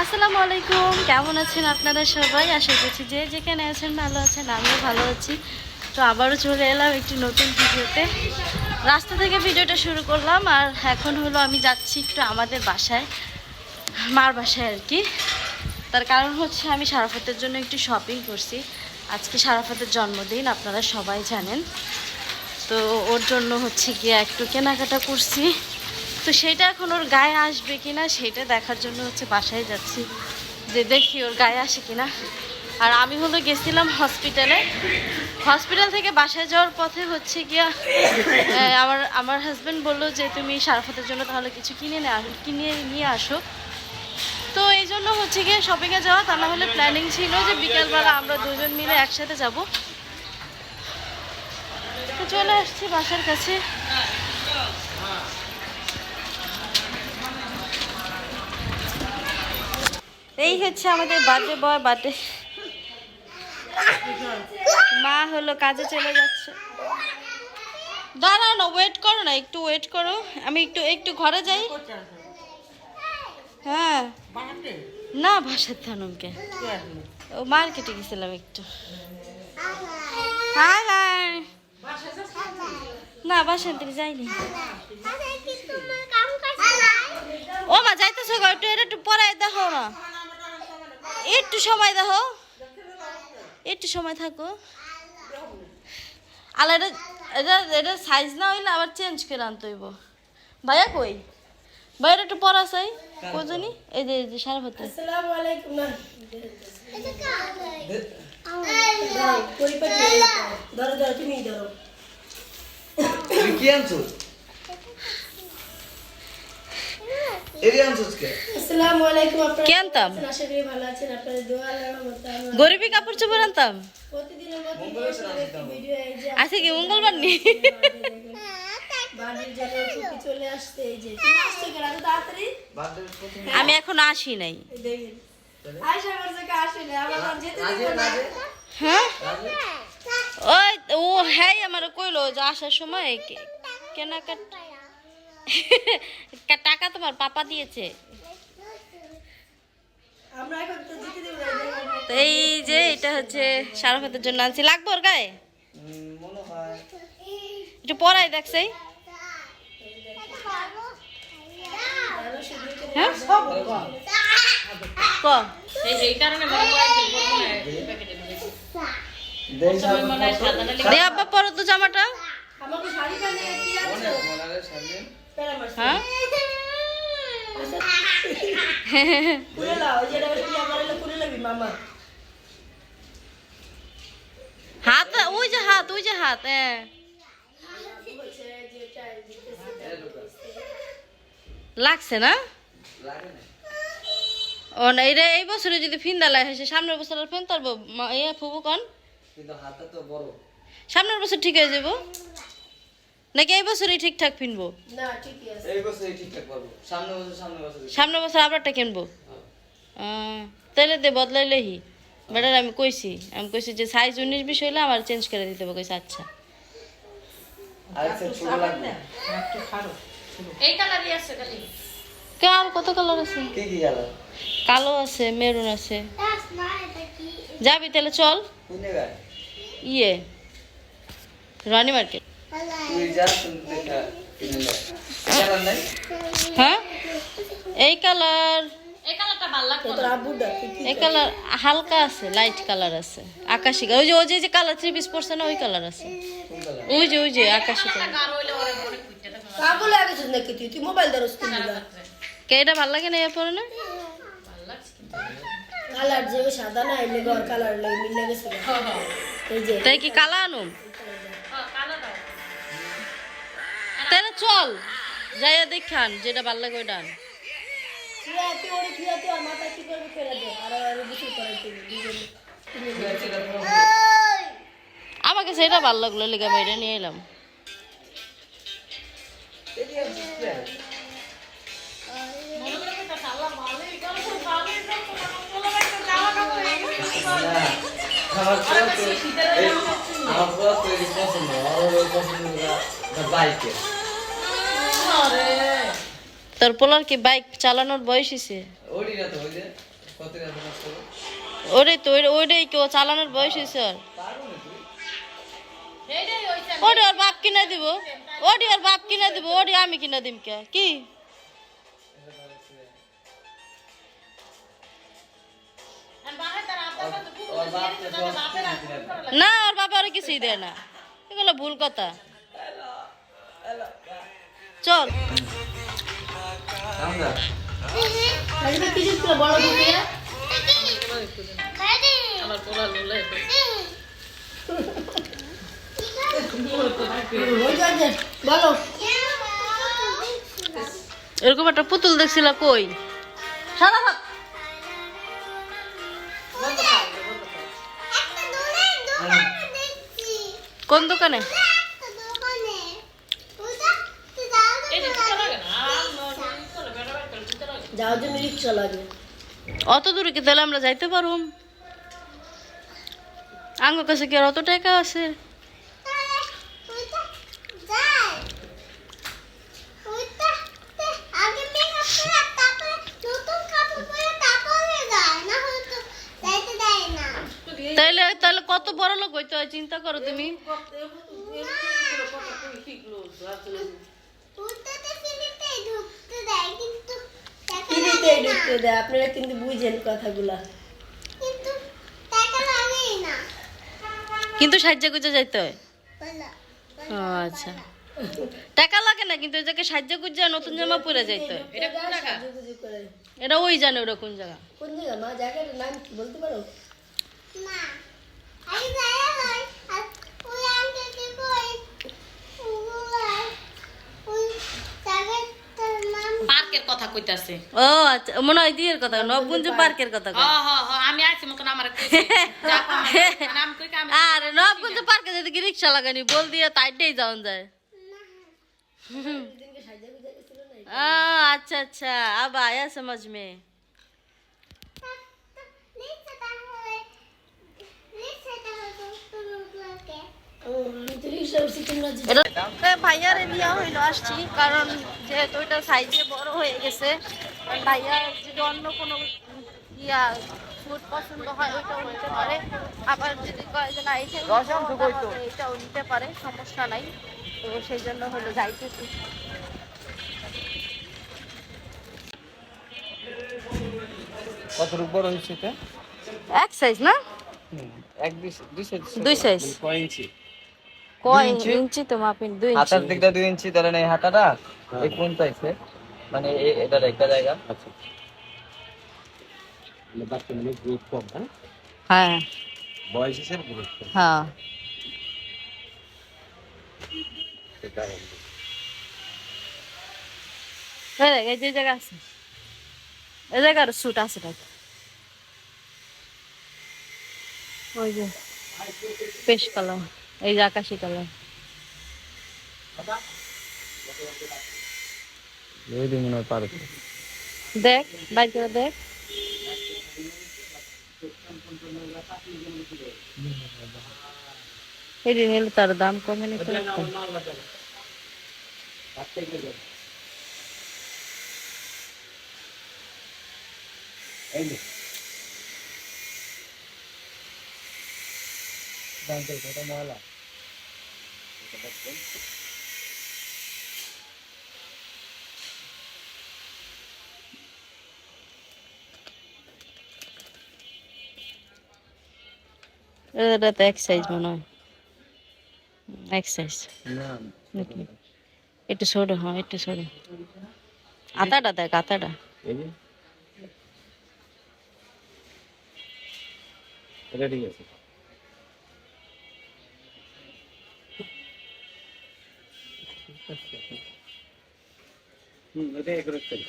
আসসালামু আলাইকুম। কেমন আছেন আপনারা সবাই? আশা করছি যে যেখানে আছেন ভালো আছেন, আমিও ভালো আছি। তো আবারও চলে এলাম একটি নতুন ভিডিওতে। রাস্তা থেকে ভিডিওটা শুরু করলাম আর এখন হলো আমি যাচ্ছি একটু আমাদের বাসায়, মার বাসায় আর কি। তার কারণ হচ্ছে আমি সারাফতের জন্য একটু শপিং করছি। আজকে সারাফতের জন্মদিন, আপনারা সবাই জানেন। তো ওর জন্য হচ্ছে গিয়ে একটু কেনাকাটা করছি। তো সেটা এখন ওর গায়ে আসবে কিনা সেটা দেখার জন্য হচ্ছে বাসায় যাচ্ছি। যে দেখি ওর গায়ে আসে কিনা। আর আমি হলো গেছিলাম হসপিটালে হসপিটাল থেকে বাসায় যাওয়ার পথে হচ্ছে গিয়া আমার আমার হাজব্যান্ড বলল যে, তুমি সারাফতের জন্য তাহলে কিছু কিনে কিনে নিয়ে আসো। তো এই জন্য হচ্ছে গিয়ে শপিংয়ে যাওয়া, তা না হলে প্ল্যানিং ছিল যে বিকেলবেলা আমরা দুজন মিলে একসাথে যাব। তো চলে আসছি বাসার কাছে। এই হচ্ছে আমাদের বার্থডে বয়, বার্থডে মা হলো কাজে চলে যাচ্ছে। দাঁড়াও না ওয়েট করো না, একটু ওয়েট করো। আমি একটু একটু ঘরে যাই। হ্যাঁ। না ভাষার থানুমকে। ও মার্কেটে গেছিলাম একটু। না, বাসার থেকে যাইনি। ও মা, যাইতেছো একটু এটা একটু পরে দেখো না। একটু সময় দেখো একটু সময় থাকো। আর এটা এটা এটা সাইজ না হইলে আবার চেঞ্জ করে আনতে হইব। ভাইয়া কই? ভাইয়া একটু পড়া চাই কোজনি এই যে এই যে সারা ভাতে। আসসালামু আলাইকুম। ধরো ধরো তুমি ধরো। কি আনছো এরি আনছোস কে আসসালামু আলাইকুম আপনারা কি আনতাম? কেমন আছেন? আশা করি ভালো আছেন আপনাদের দোয়া আল্লাহর রহমতে আমরা গরিবী কাপড় চোপড় আনতাম? আছে কি মঙ্গলবার নি? আমি এখন আসি নাই। হ্যাঁ? ওই ও হ্যাঁ আমার কইলো যে আসার সময় কেনাকাটা টাকা তোমার পাপা দিয়েছে। তো এই যে এটা হচ্ছে সারাফাতের জন্য আনছি। লাগবে ওর গায়ে? একটু পরাই দেখছে হ্যাঁ? ক? দেই সামনে দে আব্বা পরো তো জামাটা। আমাকে শাড়ি। হ্যাঁ হাত ওই যে হাত ওই যে হাত লাগছে না? ও না এটা এই বছরে যদি ফিন্দা লাগে সে সামনের বছর আর ফেন তারবো এ ফুবু কন? কিন্তু হাতটা তো বড়। সামনের বছর ঠিক হয়ে যাব। নাকি এই বছরই ঠিকঠাক ফিনবো না ঠিকই আছে। এই বছরই ঠিকঠাক পারব সামনে বছর সামনে বছর সামনের বছর আবারটা কিনবো? তাহলে দে বদলাইলেহি বেটার আমি কইছি আমি কইছি যে সাইজ উনিশ বিশ হইলে আমার চেঞ্জ করে দিতে হবে। কইছে আচ্ছা। আর কত কালার আছে? কি কি গেল কালো আছে মেরুন আছে। যাবি তাহলে চল। ইয়ে রানী মার্কেট। হ্যাঁ? এই কালার। এই কালার হালকা আছে লাইট কালার আছে আকাশি ওই যে ওই যে- যে কালার থ্রি পিস পরছে না ওই কালার আছে। ওই যে ওই যে আকাশি কে এটা ভালো লাগে না এ পরে না? কালার যে সাদা না এলে ঘর কালার লাগে মিলে গেছে। তাই কি কালা আনুম? চল যাইয়া দেখান যেটা ভালো লাগে ওইটা তুই আমাকে সেটা ভালো লাগল লেগে আমি এটা নিয়ে এলাম। আমার পছন্দ আমার পছন্দ বাইকে। তোর পোলার কি বাইক চালানোর বয়স হয়েছে ওরি তো ওইটাই কেউ চালানোর বয়স হয়েছে হইছে। ওটি ওর বাপ কিনে দিব। ওটি ওর বাপ কিনে দিব ওটি আমি কিনে দিম কে? কি? ওর। না ওর বাবা আর কিছুই দেয় না। এগুলো ভুল কথা। চল। এরকম একটা পুতুল দেখছিল কই? কোন দোকানে? যাওয়ার জন্য রিক্সা লাগে অত দূরে কি তাহলে আমরা যাইতে পারুম আঙ্গ কাছে কি আর অত টাকা আছে? তাইলে তাহলে কত বড় লোক হইতে হয় চিন্তা করো তুমি। ফ্রিতে ঢুকতে দেয়? আপনারা কিন্তু বুঝেন কথাগুলা। কিন্তু সাহায্য গুজে যাইতে হয়। ও আচ্ছা। টাকা লাগে না কিন্তু ওই জায়গায় সাহায্য গুজে নতুন জামা পরে যাইতে হয়। এটা কোন জায়গা? এটা ওই জানে ওরা কোন জায়গা? কোন জায়গা? মা জায়গাটার নাম কি বলতে পারো? পার্কের কথা কইতাছে ও আচ্ছা মনে হয় দিয়ের কথা নবগুঞ্জ পার্কের কথা হ কয়। হ হ আমি আইছি মতন আমার কইছে যা কো আমার- আর আমি কই কি আমি আর নবগুঞ্জ পার্কে যদি কি রিক্সা লাগানি বল দিয়ে তাইটাই যাওন যায় आ, अच्छा अच्छा अब आया समझ में রিক্সা উঠছি তোমরা যে এটা ভাইয়ারে নিয়ে হইল আসছি। কারণ যেহেতু এটা সাইজে বড় হয়ে গেছে ভাইয়া যদি অন্য কোনো ইয়া ফুড পছন্দ হয় ওইটাও নিতে পারে। আবার যদি কয় যে না এইটাই নিবো, তাহলে এইটাও নিতে পারে সমস্যা নাই। তো সেই জন্য হলো যাইতেছি। কতটুকু বড় হয়েছে এটা? এক সাইজ না? এক দুই দুই সাইজ দুই size। কয় ইঞ্চি। কয় ইঞ্চি? ইঞ্চি তো মাপিন দুই ইঞ্চি? হাতার দিকটা দুই ইঞ্চি ধরেন এই হাতাটা এই কোন চাইছে মানে এ- এটার একটা জায়গা। আচ্ছা। বাচ্চা মানে গ্রোথ কম হ্যাঁ? হ্যাঁ। বয়স হিসেবে গ্রোথ কম। হ্যাঁ। এই যে জায়গা আছে। এই জায়গার সুট আছে ওই যে পেশ কালার এই যে আকাশি কালার। ওই দিন দেখ বাইর করে দেখ। এই যে নিলে তার দাম কমে নিতে লাগতো ময়লা এটা তো এক সাইজ মনে হয়। এক সাইজ নাকি একটু ছোট হ্যাঁ একটু ছোট। আতাটা দেখ আতাটা। এটা ঠিক আছে। হুম এটা এক রকম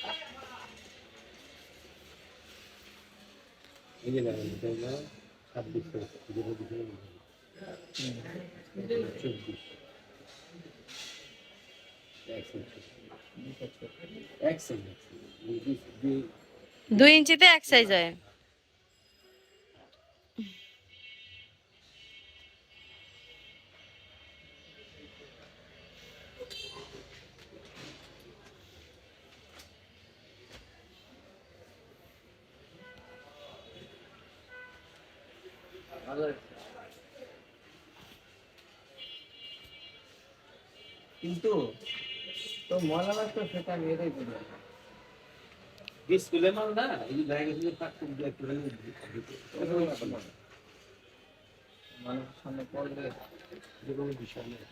এই যে দেখেন এটা হলো ছাব্বিশ চব্বিশ। দুই ইঞ্চিতে এক সাইজ হয়। কিন্তু তো মজা লাগতো সেটা আমি এটাই বলি স্কুলে না? এই যে ব্যাগে দিয়ে পাক করে একটু মানুষের সামনে পড়লে যে বিষয় নেই।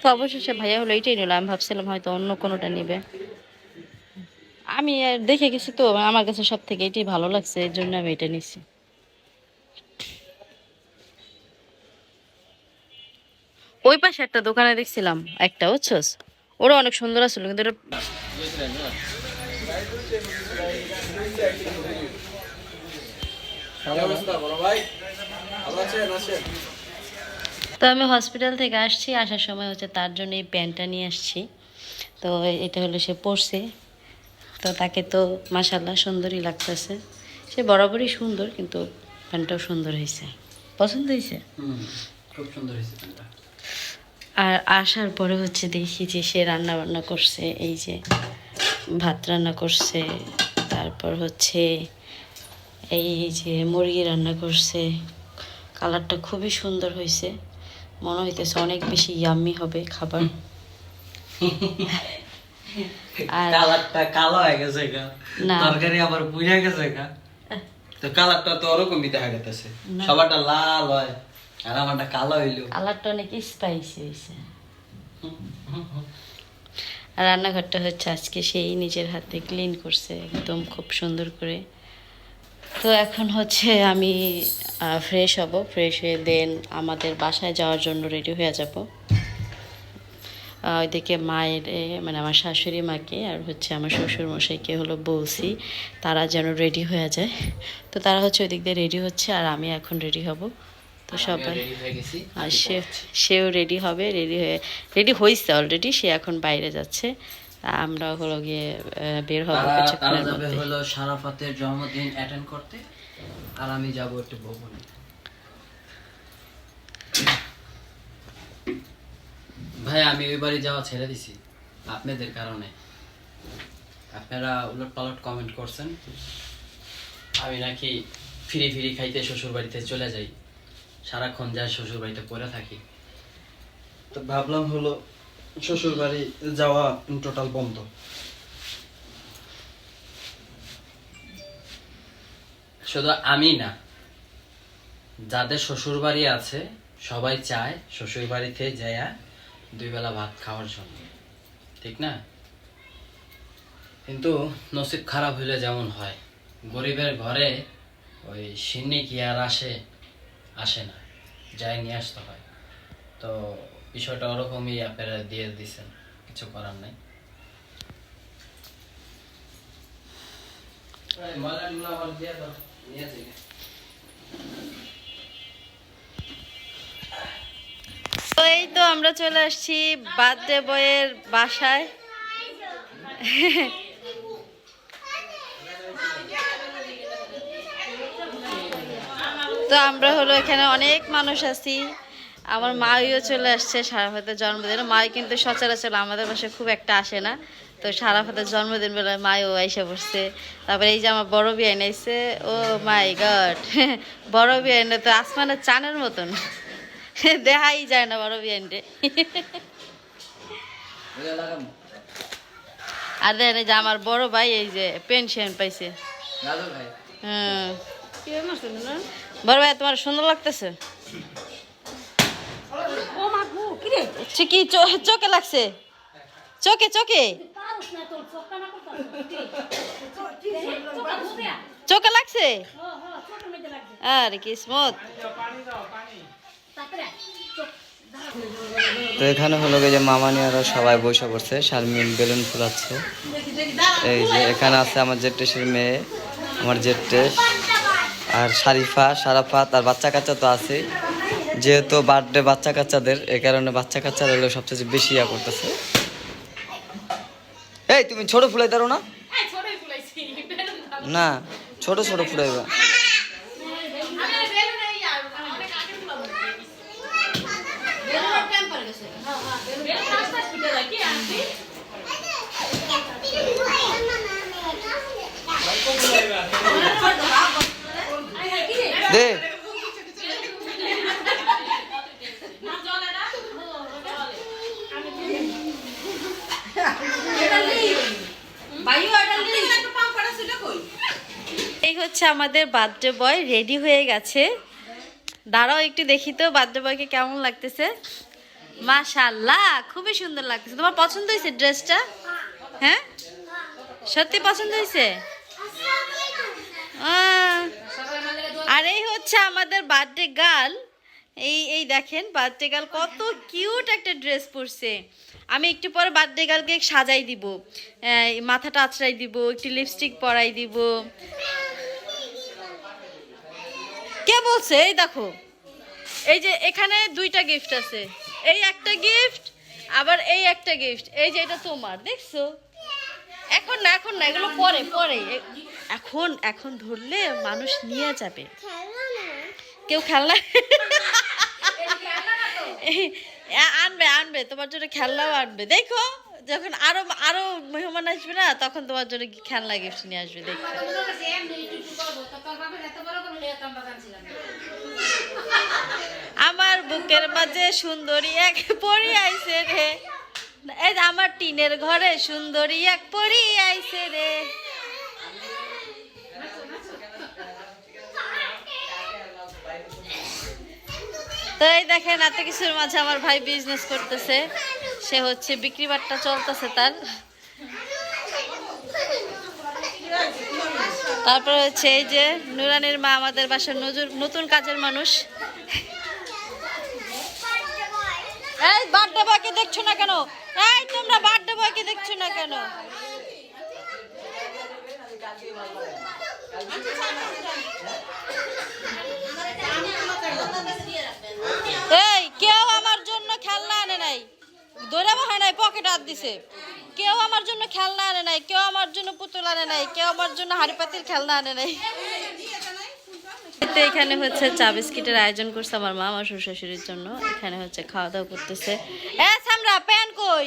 তো অবশেষে ভাইয়া হলো এইটাই নিল। আমি ভাবছিলাম হয়তো অন্য কোনোটা নেবে। আমি আর দেখে গেছি তো আমার কাছে সব থেকে এটি ভালো লাগছে এর জন্য আমি এটা নিছি। ওই পাশে একটা দোকানে দেখছিলাম একটা বুঝছস? ওরা অনেক সুন্দর আছিল কিন্তু এটা তো আমি হসপিটাল থেকে আসছি আসার সময় হচ্ছে তার জন্য এই প্যান্টটা নিয়ে আসছি। তো এটা হলো সে পরছে। তো তাকে তো মাসাল্লাহ সুন্দরই লাগতেছে। সে বরাবরই সুন্দর কিন্তু প্যান্টটাও সুন্দর হয়েছে পছন্দ হয়েছে খুব সুন্দর হয়েছে আর আসার পরে হচ্ছে দেখি যে সে রান্না বান্না করছে এই যে ভাত রান্না করছে তারপর হচ্ছে এই যে মুরগি রান্না করছে। কালারটা খুবই সুন্দর হয়েছে মনে হইতেছে অনেক বেশি ইয়াম্মি হবে খাবার। কালারটা কালো হয়ে গেছে গা। তরকারি আবার বুঝে গেছে গা। তো কালারটা তো ওরকমই দেখা গেছে সবারটা লাল হয় আর আমারটা কালো হইল। কালারটা অনেক স্পাইসি হয়েছে। রান্নাঘরটা হচ্ছে আজকে সেই নিজের হাতে ক্লিন করছে একদম খুব সুন্দর করে। তো এখন হচ্ছে আমি ফ্রেশ হব ফ্রেশ হয়ে দেন আমাদের বাসায় যাওয়ার জন্য রেডি হয়ে যাব। ওইদিকে মায়ের মানে আমার শাশুড়ি মাকে আর হচ্ছে আমার শ্বশুর মশাইকে হলো বলছি তারা যেন রেডি হয়ে যায়। তো তারা হচ্ছে ওই দিক দিয়ে রেডি হচ্ছে আর আমি এখন রেডি হব। তো সবাই আর সে সেও রেডি হবে রেডি হয়ে রেডি হয়েছে অলরেডি সে এখন বাইরে যাচ্ছে। আমরা হলো গিয়ে বের হব কিছুক্ষণের মধ্যে হলো সারাফাতের জন্মদিন অ্যাটেন্ড করতে। আর আমি যাব একটু ভবনে। ভাই আমি ওই বাড়ি যাওয়া ছেড়ে দিছি আপনাদের কারণে। আপনারা উলট পালট কমেন্ট করছেন। আমি নাকি ফিরি ফিরি খাইতে শ্বশুর বাড়িতে চলে যাই। সারাক্ষণ যায় শ্বশুর বাড়িতে পড়ে থাকি। তো ভাবলাম হলো শ্বশুর বাড়ি যাওয়া টোটাল বন্ধ। শুধু আমি না যাদের শ্বশুর বাড়ি আছে সবাই চায় শ্বশুর বাড়িতে যায়া দুই বেলা ভাত খাওয়ার জন্য। ঠিক না? কিন্তু নসিব খারাপ হইলে যেমন হয়, গরিবের ঘরে ওই সিন্নি কি আর আসে আসে না, যাই নিয়ে আসতে হয়। তো বিষয়টা ওরকমই আপনারা দিয়ে দিছেন, কিছু করার নাই। ময়লা নিয়ে তো এই তো আমরা চলে আসছি বার্থডে বয়ের বাসায়। তো আমরা হলো এখানে অনেক মানুষ আছি। আমার মাইও চলে আসছে সারাফাতের জন্মদিন। মাই কিন্তু সচরাচর আমাদের বাসায় খুব একটা আসে না। তো সারাফাতের জন্মদিন বেলায় মাইও এসে বসছে তারপরে এই যে আমার বড় বিয়ে এসে ও মাই গড। বড় বিয়ে তো আসমানের চানের মতন। দেখাই যায় না বড় বিয়ানটে আর দেখেন এই যে আমার বড় ভাই এই যে পেনশন পাইছে। হুম বড় ভাই তোমার সুন্দর লাগতেছে? কি চোখে লাগছে? চোখে চোখে? চোখে লাগছে? আর কি স্মুথ তো এখানে হলো যে মামানিয়ারা সবাই বসে পড়ছে শারমিন বেলুন ফুলাচ্ছে। এই যে এখানে আছে আমার জেটেশের মেয়ে আমার জেটেশ আর শারিফা সারাফাত আর বাচ্চা কাচ্চা তো আছে যেহেতু বার্থডে বাচ্চা কাচ্চাদের এই কারণে বাচ্চা কাচ্চারা হলো সবচেয়ে বেশি ইয়া করতেছে। এই তুমি ছোট ফুলাই দাও না। না ছোট ছোট ফুলাইবা। দে। এই হচ্ছে আমাদের বার্থডে বয়, রেডি হয়ে গেছে। দাঁড়াও একটু দেখি তো, বার্থডে বয়কে কেমন লাগতেছে? মাশাল্লাহ খুবই সুন্দর লাগতেছে। তোমার পছন্দ হয়েছে ড্রেসটা? হ্যাঁ? সত্যি পছন্দ হয়েছে? আর এই হচ্ছে আমাদের বার্থডে গার্ল এই এই দেখেন বার্থডে গার্ল কত কিউট একটা ড্রেস পরছে। আমি একটু পরে বার্থডে গার্লকে সাজাই দিব। মাথাটা আঁচড়াই দিব, একটু লিপস্টিক পরাই দিব। কে বলছে? এই দেখো। এই যে এখানে দুইটা গিফট আছে। এই একটা গিফট আবার এই একটা গিফট এই যে এটা তোমার, দেখছ? এখন না এখন না, এগুলো পরে পরে। এখন এখন ধরলে মানুষ নিয়ে যাবে। কেউ খেলনা? আনবে আনবে তোমার জন্য খেলনাও আনবে। দেখো যখন আরও আরও মেহমান আসবে না তখন তোমার জন্য কি খেলনা গিফট নিয়ে আসবে দেখো। আমার বুকের মাঝে সুন্দরী এক পরি আইছে রে। এই আমার টিনের ঘরে সুন্দরী এক পরি আইছে রে। তো এই দেখেন, এত কিছুর মাঝে আমার ভাই বিজনেস করতেছে। সে হচ্ছে বিক্রি বাট্টা চলতেছে তার। তারপর হচ্ছে এই যে নুরানির মা আমাদের বাসার নজর নতুন কাজের মানুষ। এই বার্থডে বয়কে দেখছ না কেন? এই তোমরা বার্থডে বয়কে দেখছ না কেন? এই কেউ আমার জন্য খেলনা আনে নাই। দৌড়া বহায় নাই পকেট হাত দিছে। কেউ আমার জন্য খেলনা আনে নাই কেউ আমার জন্য পুতুল আনে নাই কেউ আমার জন্য হাড়ি পাতির খেলনা আনে নাই। তো এখানে হচ্ছে চা বিস্কিটের আয়োজন করছে আমার মা আমার শ্বশুর শাশুড়ির জন্য। এখানে হচ্ছে খাওয়া দাওয়া করতেছে। এ সামরা প্যান কই?